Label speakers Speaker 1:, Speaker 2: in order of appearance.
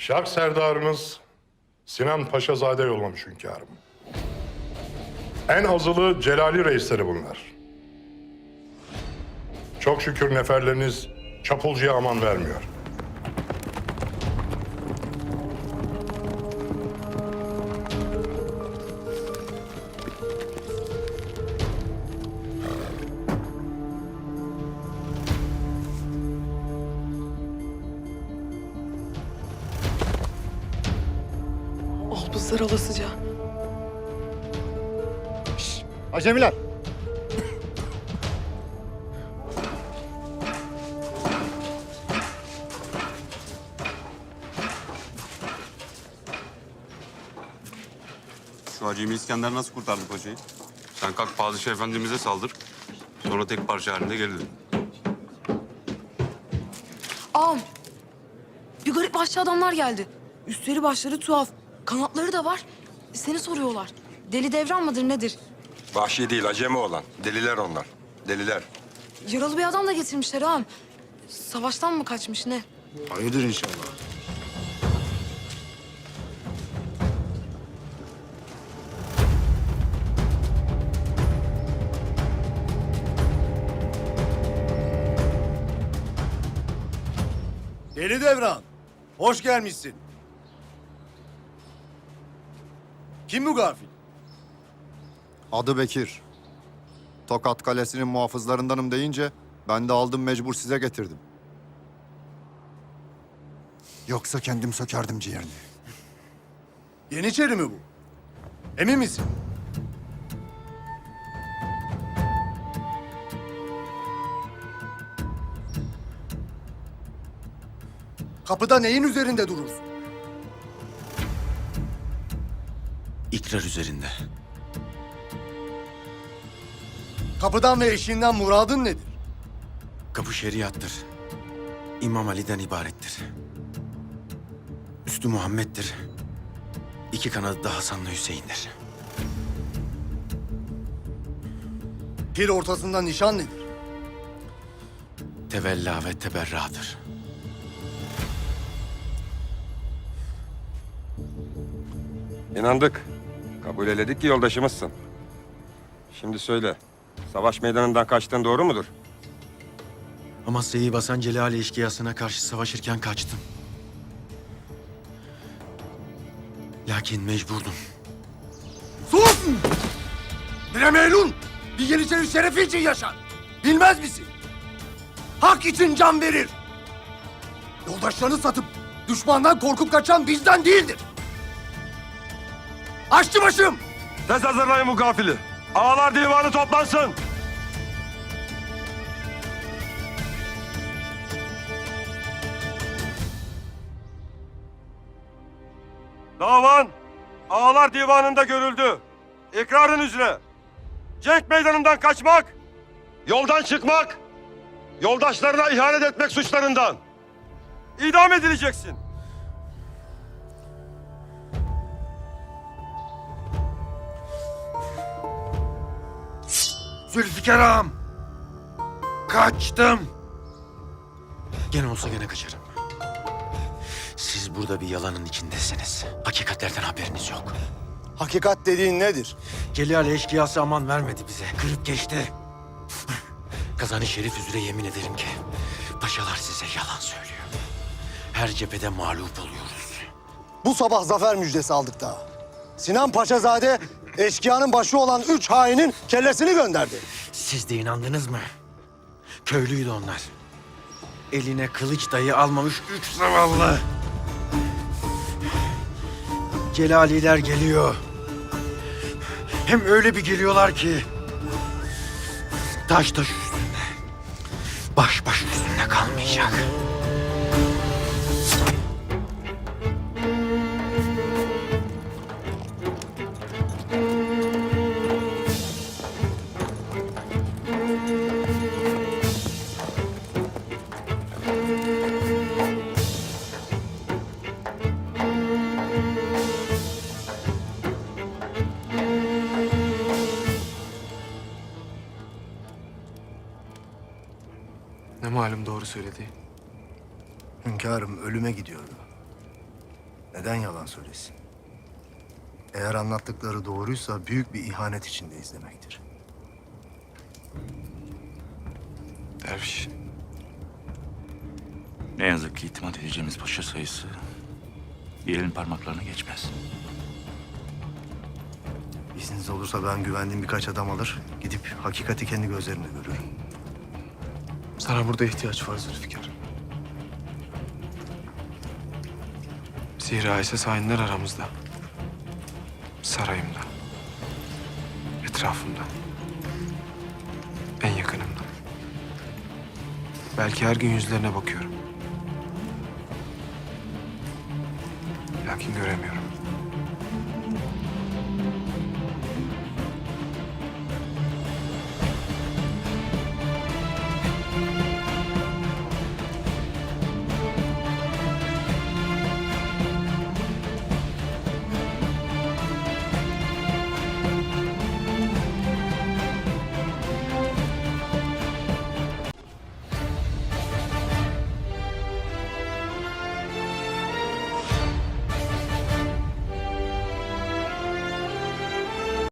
Speaker 1: Şark serdarımız Sinan Paşazade yollamış hünkârım. En azılı Celali reisleri bunlar. Çok şükür neferleriniz çapulcuya aman vermiyor.
Speaker 2: Albızlar olasıca.
Speaker 3: Acemiler.
Speaker 4: Şu Acemi İskender nasıl kurtardı paşayı? Sen kalk Padişah Efendimiz'e saldır. Sonra tek parça halinde geri dön.
Speaker 2: Ağam. Bir garip başlı adamlar geldi. Üstleri başları tuhaf. Kanatları da var. Seni soruyorlar. Deli devran mıdır nedir?
Speaker 5: Vahşi değil, acemi olan. Deliler onlar. Deliler.
Speaker 2: Yaralı bir adam da getirmişler ağam. Savaştan mı kaçmış ne?
Speaker 3: Hayırdır inşallah.
Speaker 6: Deli Devran, hoş gelmişsin. Kim bu gafil?
Speaker 3: Adı Bekir. Tokat Kalesi'nin muhafızlarındanım deyince ben de aldım mecbur size getirdim. Yoksa kendim sökerdim ciğerini.
Speaker 6: Yeniçeri mi bu? Emin misin? Kapıda neyin üzerinde durursun?
Speaker 7: İkrar üzerinde.
Speaker 6: Kapıdan ve eşiğinden muradın nedir?
Speaker 7: Kapı şeriattır. İmam Ali'den ibarettir. Üstü Muhammed'dir. İki kanadı da Hasan'la Hüseyin'dir.
Speaker 6: Pir ortasında nişan nedir?
Speaker 7: Tevella ve teberradır.
Speaker 5: İnandık. Kabul eledik ki yoldaşımızsın. Şimdi söyle. Savaş meydanından kaçtın doğru mudur?
Speaker 7: Amasya'yı basan Celali eşkıyasına karşı savaşırken kaçtım. Lakin mecburdum.
Speaker 6: Sus! Bire melun! Bir Yeniçeri şerefi için yaşar. Bilmez misin? Hak için can verir. Yoldaşlarını satıp düşmandan korkup kaçan bizden değildir. Aşçı başım!
Speaker 5: Tez hazırlayın bu gafili. Ağalar divanı toplansın. Davan Ağalar Divanı'nda görüldü. İkrarın üzere. Cenk meydanından kaçmak, yoldan çıkmak, yoldaşlarına ihanet etmek suçlarından. İdam edileceksin.
Speaker 7: Zülfikar ağam! Kaçtım! Gene olsa gene kaçarım. Siz burada bir yalanın içindesiniz. Hakikatlerden haberiniz yok.
Speaker 6: Hakikat dediğin nedir?
Speaker 7: Celal eşkıyası aman vermedi bize. Kırıp geçti. Kazanı şerif üzere yemin ederim ki paşalar size yalan söylüyor. Her cephede mağlup oluyoruz.
Speaker 6: Bu sabah zafer müjdesi aldık daha. Sinan Paşazade eşkıyanın başı olan üç hainin kellesini gönderdi.
Speaker 7: Siz de inandınız mı? Köylüydü onlar. Eline kılıç dayı almamış üç zavallı. Celaliler geliyor. Hem öyle bir geliyorlar ki... Taş taş üstünde. Baş baş üstünde kalmayacak.
Speaker 8: Malum doğru söyledi.
Speaker 6: Hünkârım ölüme gidiyordu. Neden yalan söylesin? Eğer anlattıkları doğruysa büyük bir ihanet içindeyiz demektir.
Speaker 8: Derviş. Ne yazık ki itimat edeceğimiz paşa sayısı bir elin parmaklarına geçmez.
Speaker 6: İzniniz olursa ben güvendiğim birkaç adam alır, gidip hakikati kendi gözlerimle görürüm.
Speaker 9: Sana burada ihtiyaç var Zülfikar. Zira ise hainler aramızda. Sarayımda. Etrafımda. En yakınımda. Belki her gün yüzlerine bakıyorum. Lakin göremiyorum.